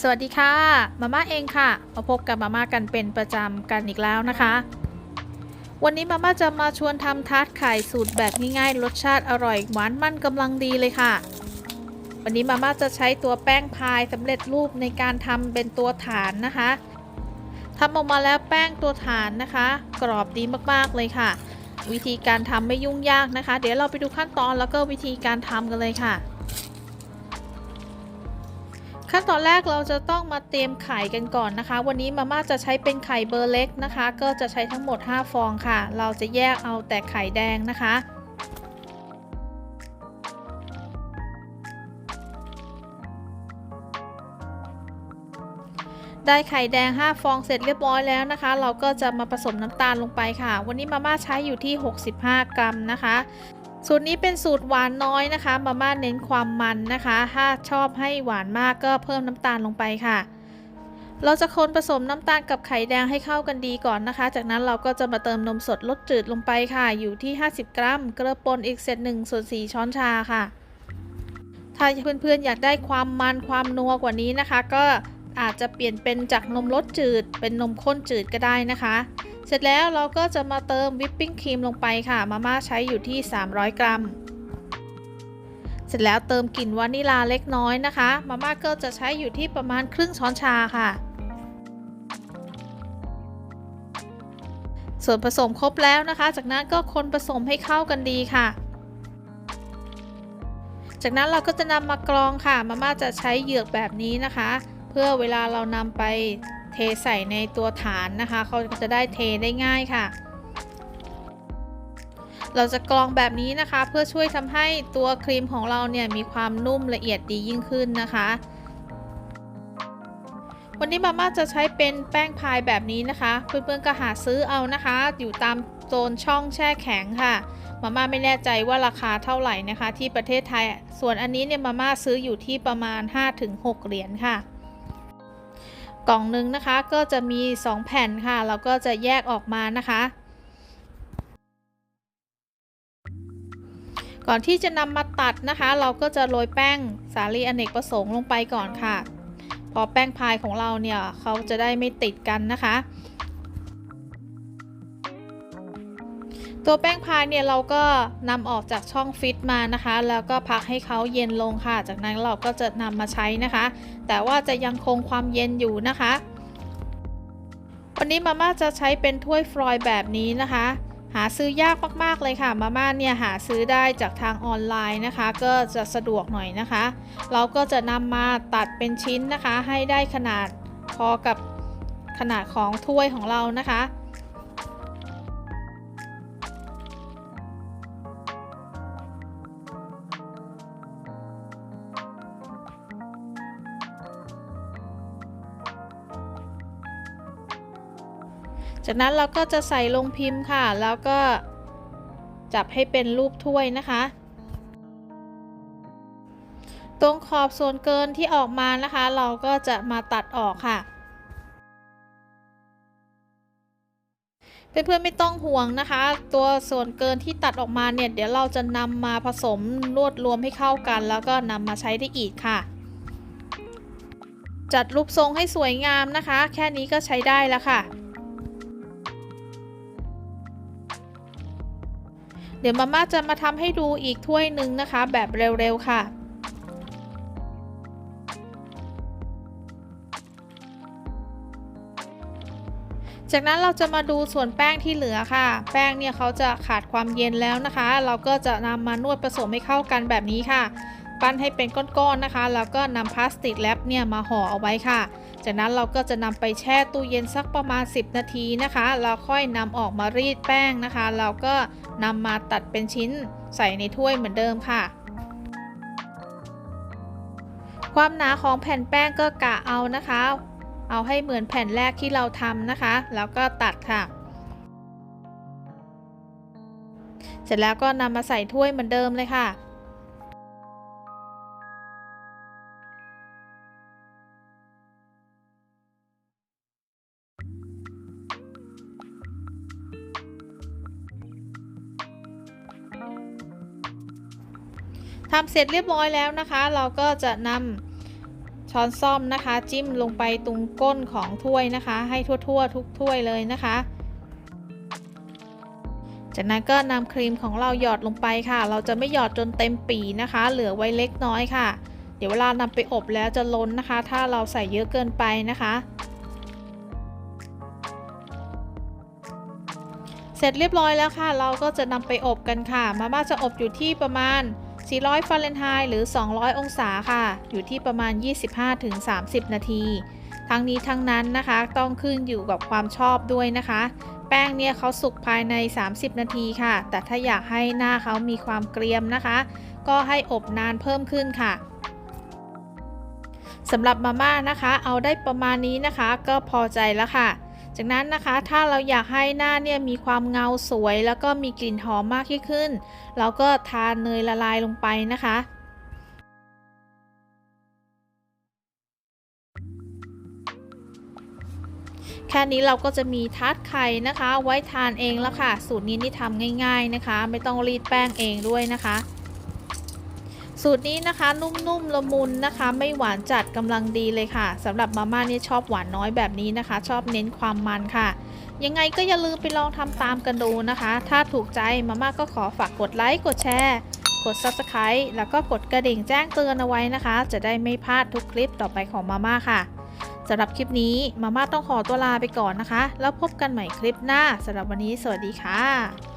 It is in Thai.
สวัสดีค่ะ มาม่าเองค่ะ มาพบกับมาม่ากันเป็นประจำกันอีกแล้วนะคะ วันนี้มาม่าจะมาชวนทำทาร์ตไข่สูตรแบบง่ายๆ รสชาติอร่อยหวานมันกำลังดีเลยค่ะ วันนี้มาม่าจะใช้ตัวแป้งพายสำเร็จรูปในการทำเป็นตัวฐานนะคะทำออกมาแล้วแป้งตัวฐานนะคะ กรอบดีมากๆเลยค่ะ วิธีการทำไม่ยุ่งยากนะคะ เดี๋ยวเราไปดูขั้นตอนแล้วก็วิธีการทำกันเลยค่ะ ขั้นตอนแรกเราจะต้องมาเตรียมไข่กันก่อนนะคะ วันนี้มาม่าจะใช้เป็นไข่เบอร์เล็กนะคะ ก็จะใช้ทั้งหมด 5 ฟองค่ะ เราจะแยกเอาแต่ไข่แดงนะคะได้ไข่แดง 5 ฟองเสร็จเรียบร้อยแล้วนะคะ เราก็จะมาผสมน้ำตาลลงไปค่ะ วันนี้มาม่าใช้อยู่ที่ 65 กรัมนะคะ สูตรนี้เป็นสูตรหวานน้อยนะคะ มาม่าเน้นความมันนะคะ ถ้าชอบให้หวานมากก็เพิ่มน้ำตาลลงไปค่ะ เราจะคนผสมน้ำตาลกับไข่แดงให้เข้ากันดีก่อนนะคะ จากนั้นเราก็จะมาเติมนมสดรสจืดลงไปค่ะ อยู่ที่ 50 กรัม เกระปนอีกเศษหนึ่งส่วน4ช้อนชาค่ะ ถ้าเพื่อนๆอยากได้ความมันความนัวกว่านี้นะคะ ก็อาจจะเปลี่ยนเป็นจากนมรสจืด เป็นนมข้นจืดก็ได้นะคะ เสร็จแล้วเราก็จะมาเติมวิปปิ้งครีมลงไปค่ะ มาม่าใช้อยู่ที่ 300 กรัม เสร็จแล้วเติมกลิ่นวานิลาเล็กน้อยนะคะ มาม่าก็จะใช้อยู่ที่ประมาณครึ่งช้อนชาค่ะ ส่วนผสมครบแล้วนะคะ จากนั้นก็คนผสมให้เข้ากันดีค่ะ จากนั้นเราก็จะนำมากรองค่ะ มาม่าจะใช้เหยือกแบบนี้นะคะ เพื่อเวลาเรานำไป เทใส่ในตัวฐานนะคะเขาจะได้เทได้ง่ายค่ะ เราจะกรองแบบนี้นะคะเพื่อช่วยทำให้ตัวครีมของเราเนี่ยมีความนุ่มละเอียดดียิ่งขึ้นนะคะวันนี้มาม่าจะใช้เป็นแป้งพายแบบนี้นะคะ เพื่อนๆก็หาซื้อเอานะคะ อยู่ตามโซนช่องแช่แข็งค่ะ มาม่าไม่แน่ใจว่าราคาเท่าไหร่นะคะ ที่ประเทศไทย ส่วนอันนี้เนี่ยมาม่าซื้ออยู่ที่ประมาณ 5-6 เหรียญค่ะ กล่องหนึ่งนะคะก็จะมี 2 แผ่นค่ะเราก็จะแยกออกมานะคะ ก่อนที่จะนำมาตัดนะคะ เราก็จะโรยแป้งสาลีอเนกประสงค์ลงไปก่อนค่ะ พอแป้งพายของเราเนี่ยเขาจะได้ไม่ติดกันนะคะ ตัวแป้งพายเนี่ยเราก็นำออกจากช่องฟิตมานะคะ แล้วก็พักให้เขาเย็นลงค่ะ จากนั้นเราก็จะนำมาใช้นะคะ แต่ว่าจะยังคงความเย็นอยู่นะคะ วันนี้มาม่าจะใช้เป็นถ้วยฟลอยด์แบบนี้นะคะ หาซื้อยากมากๆเลยค่ะ มาม่าเนี่ยหาซื้อได้จากทางออนไลน์นะคะ ก็จะสะดวกหน่อยนะคะ เราก็จะนำมาตัดเป็นชิ้นนะคะ ให้ได้ขนาดพอกับขนาดของถ้วยของเรานะคะ จากนั้นเราก็จะใส่ลงพิมพ์ค่ะ แล้วก็จับให้เป็นรูปถ้วยนะคะ ตรงขอบส่วนเกินที่ออกมานะคะ เราก็จะมาตัดออกค่ะเพื่อนๆไม่ต้องห่วงนะคะ ตัวส่วนเกินที่ตัดออกมาเนี่ย เดี๋ยวเราจะนำมาผสมรวดรวมให้เข้ากัน แล้วก็นำมาใช้ได้อีกค่ะ จัดรูปทรงให้สวยงามนะคะ แค่นี้ก็ใช้ได้แล้วค่ะ เดี๋ยวมาม่าจะมาทำให้ดูอีกถ้วยหนึ่งนะคะ แบบเร็วๆค่ะจากนั้นเราจะมาดูส่วนแป้งที่เหลือค่ะ แป้งเนี่ยเขาจะขาดความเย็นแล้วนะคะ เราก็จะนำมานวดผสมให้เข้ากันแบบนี้ค่ะ ปั้นให้เป็นก้อนๆนะคะ แล้วก็นำพลาสติกแรปเนี่ยมาห่อเอาไว้ค่ะ จากนั้นเราก็จะนำไปแช่ตู้เย็นสักประมาณ 10 นาทีนะคะแล้วค่อยนำออกมารีดแป้งนะคะแล้วก็นำมาตัดเป็นชิ้นใส่ในถ้วยเหมือนเดิมค่ะความหนาของแผ่นแป้งก็กะเอานะคะ เอาให้เหมือนแผ่นแรกที่เราทำนะคะ แล้วก็ตัดค่ะ เสร็จแล้วก็นำมาใส่ถ้วยเหมือนเดิมเลยค่ะ ทำเสร็จเรียบร้อยแล้วนะคะ เราก็จะนำช้อนซ่อมนะคะ จิ้มลงไปตรงก้นของถ้วยนะคะ ให้ทั่วๆ ทุกถ้วยเลยนะคะ จากนั้นก็นำครีมของเราหยอดลงไปค่ะ เราจะไม่หยอดจนเต็มปีนะคะ เหลือไว้เล็กน้อยค่ะ เดี๋ยวเวลานำไปอบแล้วจะล้นนะคะ ถ้าเราใส่เยอะเกินไปนะคะเสร็จเรียบร้อยแล้วค่ะ เราก็จะนำไปอบกันค่ะ มาม่าจะอบอยู่ที่ประมาณ 400ฟาเรนไฮต์หรือ 200 องศาค่ะ อยู่ที่ประมาณ 25-30 นาที ทั้งนี้ทั้งนั้นนะคะต้องขึ้นอยู่กับความชอบด้วยนะคะ แป้งเนี่ยเขาสุกภายใน 30 นาทีค่ะ แต่ถ้าอยากให้หน้าเขามีความเกรียมนะคะ ก็ให้อบนานเพิ่มขึ้นค่ะสำหรับมาม่านะคะ เอาได้ประมาณนี้นะคะ ก็พอใจแล้วค่ะ จากนั้นนะคะถ้าเราอยากให้หน้าเนี่ยมีความเงาสวย แล้วก็มีกลิ่นหอมมากยิ่งขึ้น เราก็ทาเนยละลายลงไปนะคะแค่นี้เราก็จะมีทาร์ตไข่นะคะ ไว้ทานเองแล้วค่ะ สูตรนี้นี่ทำง่าย ๆนะคะ ไม่ต้องรีดแป้งเองด้วยนะคะ สูตรนี้นะคะนุ่มๆละมุนนะคะ ไม่หวานจัดกำลังดีเลยค่ะสำหรับมาม่าเนี่ยชอบหวานน้อยแบบนี้นะคะ ชอบเน้นความมันค่ะ ยังไงก็อย่าลืมไปลองทำตามกันดูนะคะ ถ้าถูกใจมาม่าก็ขอฝากกดไลค์กดแชร์ กด Subscribe แล้วก็กดกระดิ่งแจ้งเตือนเอาไว้นะคะ จะได้ไม่พลาดทุกคลิปต่อไปของมาม่าค่ะสำหรับคลิปนี้มาม่าต้องขอตัวลาไปก่อนนะคะ แล้วพบกันใหม่คลิปหน้าสำหรับวันนี้สวัสดีค่ะ